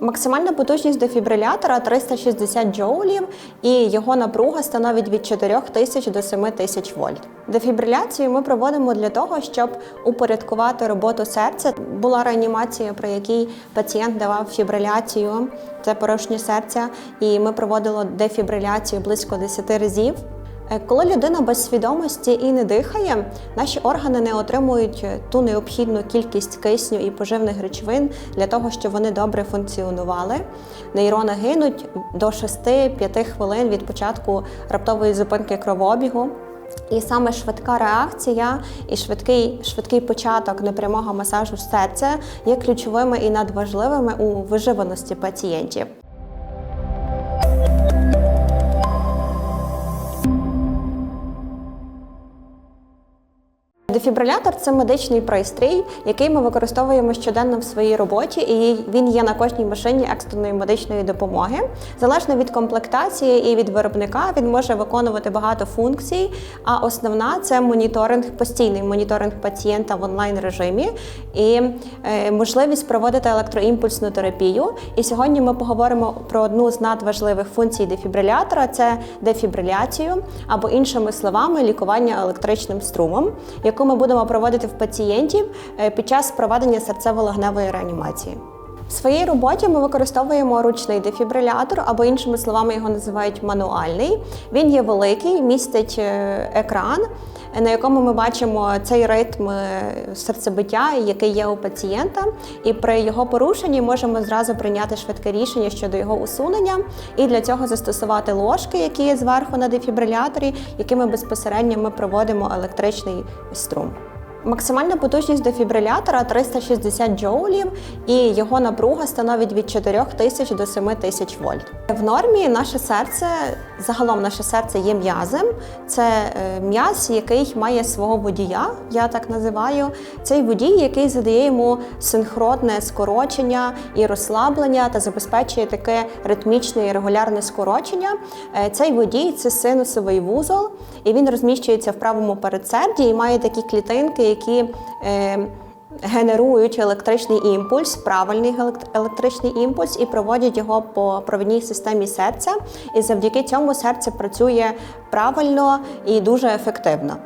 Максимальна потужність дефібрилятора 360 джоулів, і його напруга становить від 4 тисяч до 7 тисяч вольт. Дефібриляцію ми проводимо для того, щоб упорядкувати роботу серця. Була реанімація, при якій пацієнт давав фібриляцію, це порожнє серця, і ми проводили дефібриляцію близько 10 разів. Е, Коли людина без свідомості і не дихає, наші органи не отримують ту необхідну кількість кисню і поживних речовин для того, щоб вони добре функціонували. Нейрони гинуть до 6-5 хвилин від початку раптової зупинки кровообігу. І саме швидка реакція і швидкий, швидкий початок непрямого масажу серця є ключовими і надважливими у виживаності пацієнтів. Дефібрилятор це медичний пристрій, який ми використовуємо щоденно в своїй роботі, і він є на кожній машині екстреної медичної допомоги. Залежно від комплектації і від виробника, він може виконувати багато функцій. А основна це моніторинг, постійний моніторинг пацієнта в онлайн режимі і е, можливість проводити електроімпульсну терапію. І сьогодні ми поговоримо про одну з надважливих функцій дефібрилятора це дефібриляцію, або іншими словами, лікування електричним струмом, яку ми будемо проводити в пацієнтів е, під час проведення серцево-легневої реанімації. В своїй роботі ми використовуємо ручний дефібрилятор, або іншими словами його називають мануальний. Він є великий, містить е, екран, на якому ми бачимо цей ритм е, серцебиття, який є у пацієнта. І при його порушенні можемо зразу прийняти швидке рішення щодо його усунення, і для цього застосувати ложки, які є зверху на дефібриляторі, якими безпосередньо ми проводимо електричний струм. Максимальна потужність дефібрилятора 360 джоулів, і його напруга становить від 4 тисяч до 7 тисяч вольт. В нормі наше серце, загалом наше серце є м'язем. Це е, м'яз, який має свого водія, я так називаю. Цей водій, який задає йому синхронне скорочення і розслаблення та забезпечує таке ритмічне і регулярне скорочення. Е, Цей водій це синусовий вузол, і він розміщується в правому передсерді і має такі клітинки, які е, генерують електричний імпульс, правильний елект- електричний імпульс, і проводять його по провідній системі серця. І завдяки цьому серце працює правильно і дуже ефективно.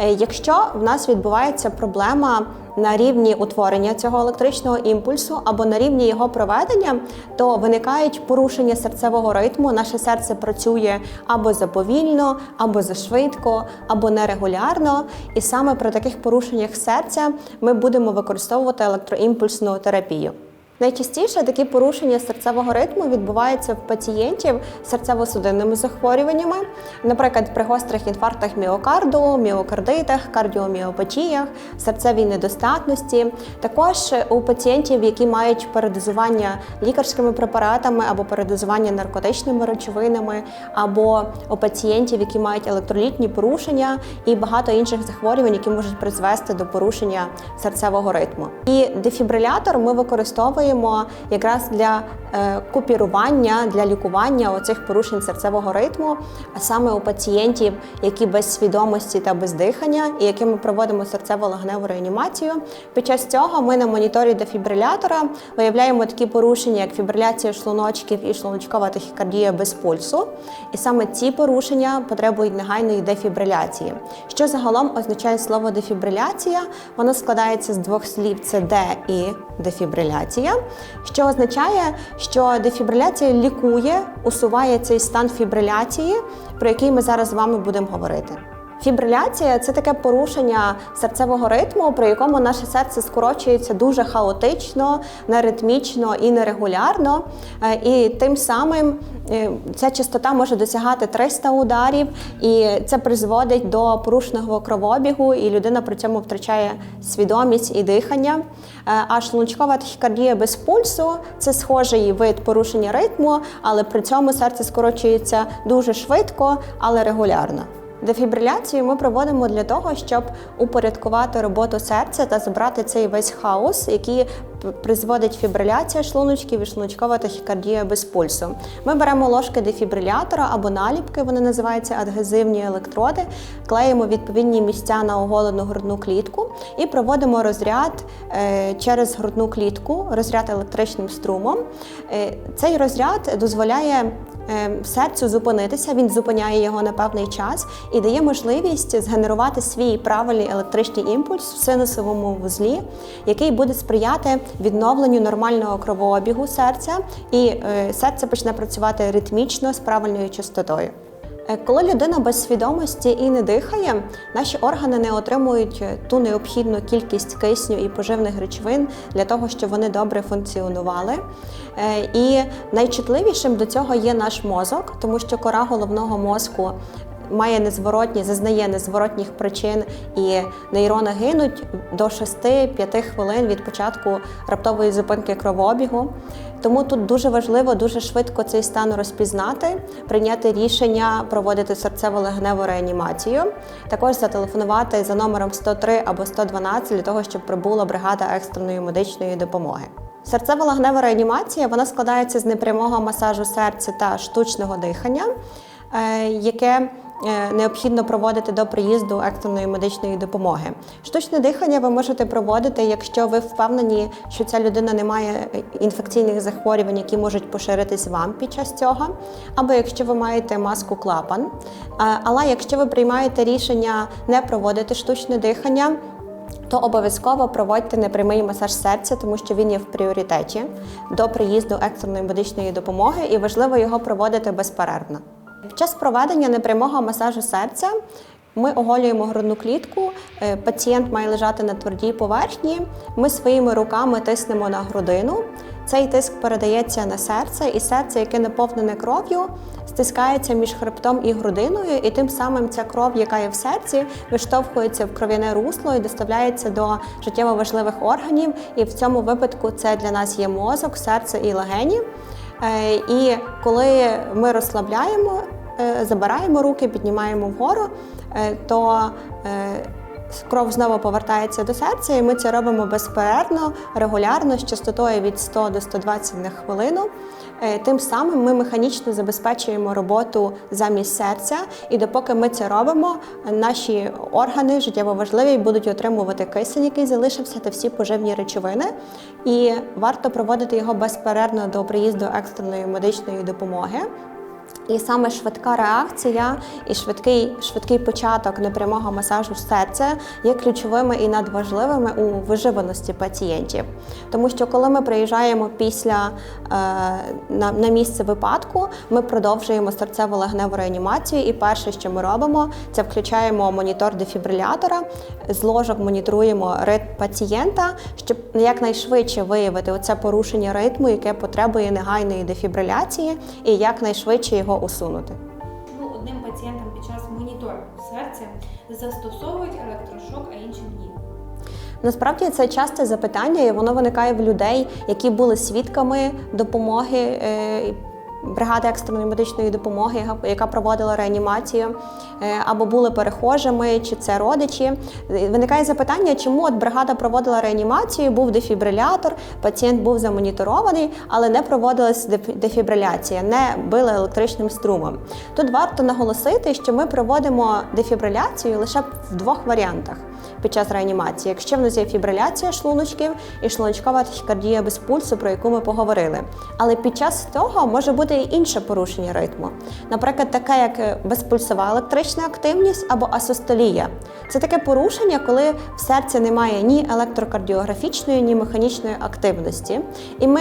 Е, Якщо в нас відбувається проблема на рівні утворення цього електричного імпульсу або на рівні його проведення, то виникають порушення серцевого ритму. Наше серце працює або заповільно, або зашвидко, або нерегулярно. І саме при таких порушеннях серця ми будемо використовувати електроімпульсну терапію. Найчастіше такі порушення серцевого ритму відбуваються в пацієнтів з серцево-судинними захворюваннями, наприклад, при гострих інфарктах міокарду, міокардитах, кардіоміопатіях, серцевій недостатності. Також у пацієнтів, які мають передозування лікарськими препаратами або передозування наркотичними речовинами, або у пацієнтів, які мають електролітні порушення і багато інших захворювань, які можуть призвести до порушення серцевого ритму. І дефібрилятор ми використовуємо якраз для купірування, для лікування оцих порушень серцевого ритму, а саме у пацієнтів, які без свідомості та без дихання, і яким ми проводимо серцево-легневу реанімацію. Під час цього ми на моніторі дефібрилятора виявляємо такі порушення, як фібриляція шлуночків і шлуночкова тахікардія без пульсу. І саме ці порушення потребують негайної дефібриляції. Що загалом означає слово дефібриляція? Воно складається з двох слів: це де і дефібриляція, що означає, що дефібриляція лікує, усуває цей стан фібриляції, про який ми зараз з вами будемо говорити. Фібриляція це таке порушення серцевого ритму, при якому наше серце скорочується дуже хаотично, неритмічно і нерегулярно. Е, І тим самим е, ця частота може досягати 300 ударів, і це призводить до порушеного кровообігу, і людина при цьому втрачає свідомість і дихання. Е, А шлуночкова тахікардія без пульсу це схожий вид порушення ритму, але при цьому серце скорочується дуже швидко, але регулярно. Дефібриляцію ми проводимо для того, щоб упорядкувати роботу серця та забрати цей весь хаос, який призводить фібриляція шлуночків і шлуночкова тахікардія без пульсу. Ми беремо ложки дефібрилятора або наліпки, вони називаються адгезивні електроди, клеїмо відповідні місця на оголену грудну клітку і проводимо розряд е, через грудну клітку, розряд електричним струмом. Е, Цей розряд дозволяє серцю зупинитися, він зупиняє його на певний час і дає можливість згенерувати свій правильний електричний імпульс в синусовому вузлі, який буде сприяти відновленню нормального кровообігу серця, і е, серце почне працювати ритмічно з правильною частотою. Е, Коли людина без свідомості і не дихає, наші органи не отримують е, ту необхідну кількість кисню і поживних речовин для того, щоб вони добре функціонували. Е, І найчутливішим до цього є наш мозок, тому що кора головного мозку має незворотні, зазнає незворотніх причин, і нейрони гинуть до 6-5 хвилин від початку раптової зупинки кровообігу. Тому тут дуже важливо дуже швидко цей стан розпізнати, прийняти рішення проводити серцево-легневу реанімацію, також зателефонувати за номером 103 або 112 для того, щоб прибула бригада екстреної медичної допомоги. Серцево-легнева реанімація вона складається з непрямого масажу серця та штучного дихання, е, яке необхідно проводити до приїзду екстреної медичної допомоги. Штучне дихання ви можете проводити, якщо ви впевнені, що ця людина не має е, інфекційних захворювань, які можуть поширитись вам під час цього, або якщо ви маєте маску клапан. Е, Але якщо ви приймаєте рішення не проводити штучне дихання, то обов'язково проводьте непрямий масаж серця, тому що він є в пріоритеті до приїзду екстреної медичної допомоги, і важливо його проводити безперервно. Під час проведення непрямого масажу серця ми оголюємо грудну клітку. е, Пацієнт має лежати на твердій поверхні. Ми своїми руками тиснемо на грудину. Цей тиск передається на серце, і серце, яке наповнене кров'ю, стискається між хребтом і грудиною, і тим самим ця кров, яка є в серці, виштовхується в кров'яне русло і доставляється до життєво важливих органів. І в цьому випадку це для нас є мозок, серце і легені. Е, І коли ми розслабляємо, е, забираємо руки, піднімаємо вгору, е, то кров знову повертається до серця, і ми це робимо безперервно, регулярно, з частотою від 100 до 120 на хвилину. Тим самим ми механічно забезпечуємо роботу замість серця, і допоки ми це робимо, наші органи життєво важливі будуть отримувати кисень, який залишився, та всі поживні речовини. І варто проводити його безперервно до приїзду екстреної медичної допомоги. І саме швидка реакція і швидкий, швидкий початок непрямого масажу серця є ключовими і надважливими у виживаності пацієнтів. Тому що коли ми приїжджаємо після е, на, на місце випадку, ми продовжуємо серцево-легневу реанімацію. І перше, що ми робимо, це включаємо монітор дефібрилятора, з ложок моніторуємо ритм пацієнта, щоб якнайшвидше виявити оце порушення ритму, яке потребує негайної дефібриляції, і якнайшвидше його усунути. Ну, одним пацієнтам під час моніторингу серця застосовують електрошок, а іншим ні. Насправді це часте запитання, і воно виникає в людей, які були свідками допомоги. Бригади екстреної медичної допомоги, яка- проводила реанімацію, е, або були перехожими, чи це родичі. Виникає запитання, чому от бригада проводила реанімацію, був дефібрилятор, пацієнт був замоніторований, але не проводилась дефібриляція, не били електричним струмом. Тут варто наголосити, що ми проводимо дефібриляцію лише в двох варіантах під час реанімації. Якщо в нас є фібриляція шлуночків і шлуночкова тахікардія без пульсу, про яку ми поговорили. Але під час того може бути і інше порушення ритму. Наприклад, таке як безпульсова електрична активність або асостолія. Це таке порушення, коли в серці немає ні електрокардіографічної, ні механічної активності. І ми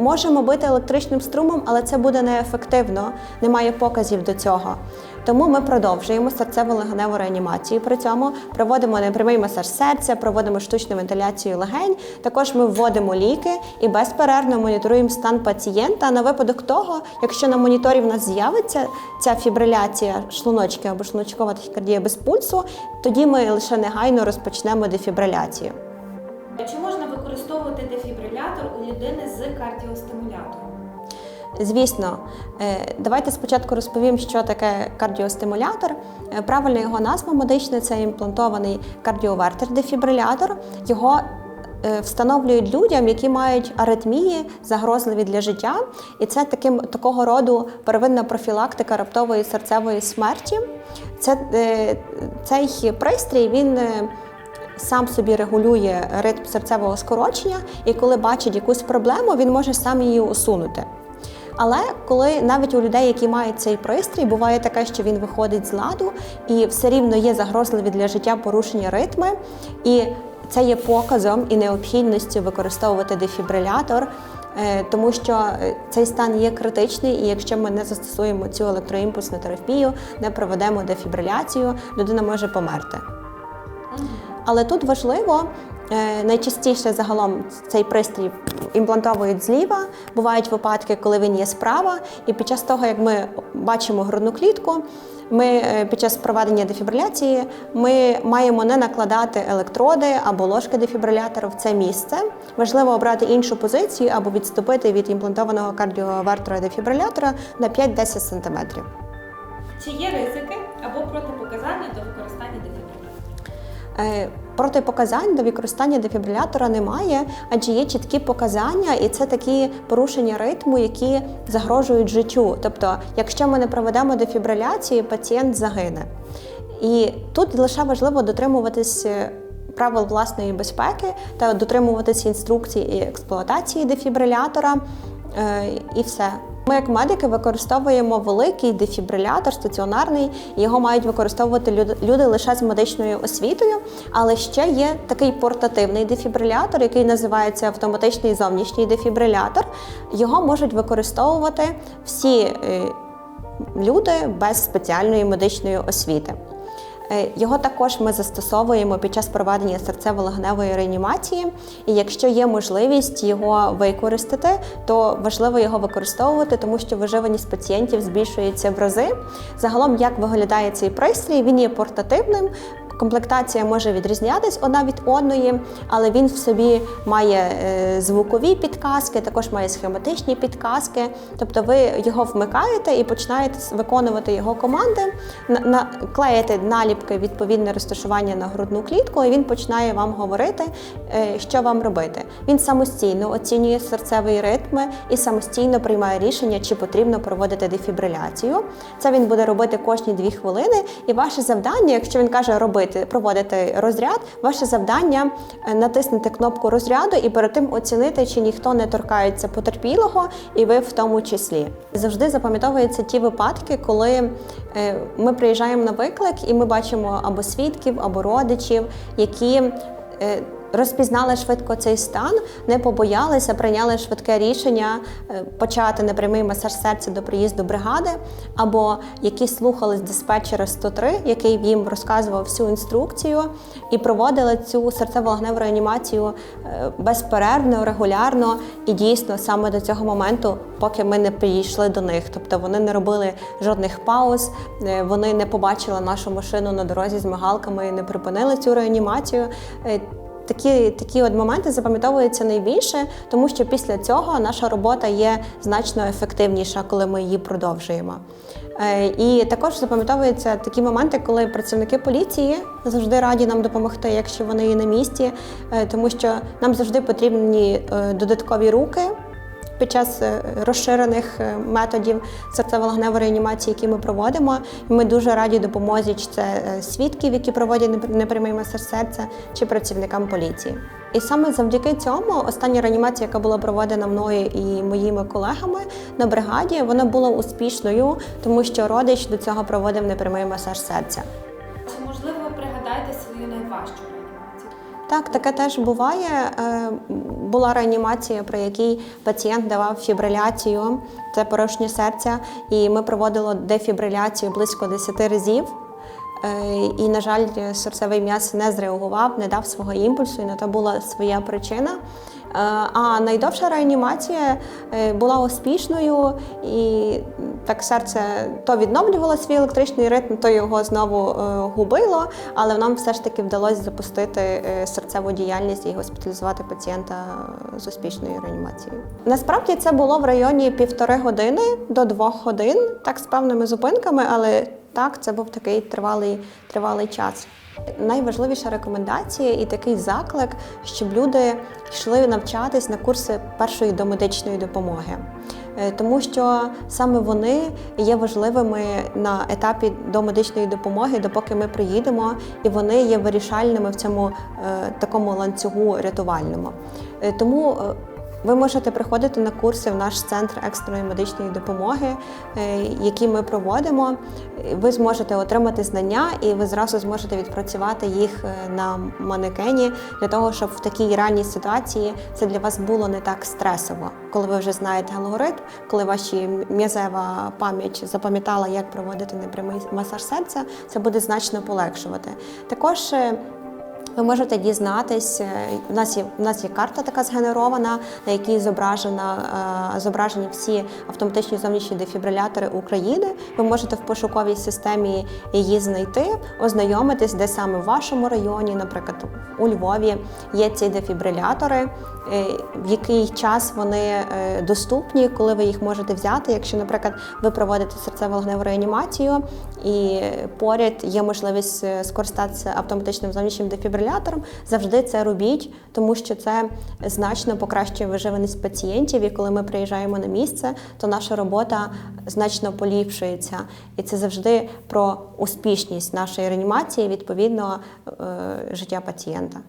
Можемо бити електричним струмом, але це буде неефективно, немає показів до цього. Тому ми продовжуємо серцево-легеневу реанімацію. При цьому проводимо непрямий масаж серця, проводимо штучну вентиляцію легень. Також ми вводимо ліки і безперервно моніторуємо стан пацієнта на випадок того, якщо на моніторі в нас з'явиться ця фібриляція шлуночки або шлуночкова тахікардія без пульсу, тоді ми лише негайно розпочнемо дефібриляцію. Чи можна використовувати дефібрилятор у людини з кардіостимулятором? Звісно, Е, давайте спочатку розповім, що таке кардіостимулятор. Е, Правильна його назва медична це імплантований кардіовертер-дефібрилятор. Його е, встановлюють людям, які мають аритмії, загрозливі для життя. І це таким такого роду первинна профілактика раптової серцевої смерті. Це, цей пристрій він. Сам собі регулює ритм серцевого скорочення, і коли бачить якусь проблему, він може сам її усунути. Але коли навіть у людей, які мають цей пристрій, буває таке, що він виходить з ладу, і все рівно є загрозливі для життя порушення ритми, і це є показом і необхідністю використовувати дефібрилятор, е, тому що е, цей стан є критичний, і якщо ми не застосуємо цю електроімпульсну терапію, не проведемо дефібриляцію, людина може померти. Але тут важливо, найчастіше загалом цей пристрій імплантовують зліва. Бувають випадки, коли він є справа, і під час того, як ми бачимо грудну клітку, ми е, під час проведення дефібриляції ми маємо не накладати електроди або ложки дефібрилятора в це місце. Важливо обрати іншу позицію або відступити від імплантованого кардіовертора дефібрилятора на 5-10 см. Чи є ризики або протипоказання до використання дефібрилятора? Протипоказань до використання дефібрилятора немає, адже є чіткі показання, і це такі порушення ритму, які загрожують життю. Тобто, якщо ми не проведемо дефібриляцію, пацієнт загине. І тут лише важливо дотримуватись е, правил власної безпеки та дотримуватись інструкцій і експлуатації дефібрилятора, е, і все. Ми, як медики, використовуємо великий дефібрилятор стаціонарний. Його мають використовувати люди, лише з медичною освітою. Але ще є такий портативний дефібрилятор, який називається автоматичний зовнішній дефібрилятор. Його можуть використовувати всі е, люди без спеціальної медичної освіти. Е, Його також ми застосовуємо під час проведення серцево-легневої реанімації. І якщо є можливість його використати, то важливо його використовувати, тому що виживаність пацієнтів збільшується в рази. Загалом, як виглядає цей пристрій, він є портативним. Комплектація може відрізнятись одна від одної, але він в собі має е, звукові підказки, також має схематичні підказки. Тобто ви його вмикаєте і починаєте виконувати його команди, клеїте наліпки відповідне розташування на грудну клітку, і він починає вам говорити, е, що вам робити. Він самостійно оцінює серцеві ритми і самостійно приймає рішення, чи потрібно проводити дефібриляцію. Це він буде робити кожні дві хвилини. І ваше завдання, якщо він каже робити, проводити розряд, ваше завдання е, натиснути кнопку розряду і перед тим оцінити, чи ніхто не торкається потерпілого, і ви в тому числі. Завжди запам'ятовуються ті випадки, коли е, ми приїжджаємо на виклик і ми бачимо або свідків, або родичів, які е, розпізнали швидко цей стан, не побоялися, прийняли швидке рішення е, почати непрямий масаж серця до приїзду бригади, або які слухались диспетчера 103, який їм розказував всю інструкцію, і проводили цю серцево-легневу реанімацію е, безперервно, регулярно і дійсно саме до цього моменту, поки ми не підійшли до них. Тобто вони не робили жодних пауз, е, вони не побачили нашу машину на дорозі з мигалками і не припинили цю реанімацію. Такі, такі от моменти запам'ятовуються найбільше, тому що після цього наша робота є значно ефективніша, коли ми її продовжуємо. Е, І також запам'ятовуються такі моменти, коли працівники поліції завжди раді нам допомогти, якщо вони є на місці, е, тому що нам завжди потрібні е, додаткові руки під час е, розширених е, методів серцево-легневої реанімації, які ми проводимо. Ми дуже раді допомозі, чи це е, свідків, які проводять непрямий масаж серця, чи працівникам поліції. І саме завдяки цьому остання реанімація, яка була проведена мною і моїми колегами на бригаді, вона була успішною, тому що родич до цього проводив непрямий масаж серця. Чи можливо пригадаєте свою найважчу? Так, таке теж буває. Е, Була реанімація, при якій пацієнт давав фібриляцію, це порожнє серця, і ми проводили дефібриляцію близько 10 разів. Е, І, на жаль, серцевий м'яз не зреагував, не дав свого імпульсу, і на то була своя причина. Е, А найдовша реанімація е, була успішною, і так серце то відновлювало свій електричний ритм, то його знову е, губило, але нам все ж таки вдалося запустити серцеву діяльність і госпіталізувати пацієнта з успішною реанімацією. Насправді це було в районі півтори години до двох годин, так з певними зупинками, але Так, це був такий тривалий, тривалий час. Найважливіша рекомендація і такий заклик, щоб люди йшли навчатись на курси першої домедичної допомоги. Е, Тому що саме вони є важливими на етапі домедичної допомоги, допоки ми приїдемо, і вони є вирішальними в цьому е, такому ланцюгу рятувальному. Е, Тому ви можете приходити на курси в наш центр екстреної медичної допомоги, е, які ми проводимо. Ви зможете отримати знання, і ви зразу зможете відпрацювати їх е, на манекені для того, щоб в такій ранній ситуації це для вас було не так стресово, коли ви вже знаєте алгоритм, коли ваші м'язева пам'ять запам'ятала, як проводити непрямий масаж серця, це буде значно полегшувати. Також е, ви можете дізнатись, е, у нас є у нас є карта така згенерована, на якій зображена е, зображені всі автоматичні зовнішні дефібрилятори України. Ви можете в пошуковій системі її знайти, ознайомитись, де саме в вашому районі, наприклад, у Львові є ці дефібрилятори, е, в який час вони доступні, коли ви їх можете взяти. Якщо, наприклад, ви проводите серцево-легневу реанімацію і поряд є можливість скористатися автоматичним зовнішнім дефібрилятором, завжди це робіть, тому що це значно покращує виживаність пацієнтів. І коли ми приїжджаємо на місце, то наша робота значно поліпшується. І це завжди про успішність нашої реанімації, відповідно, е, життя пацієнта.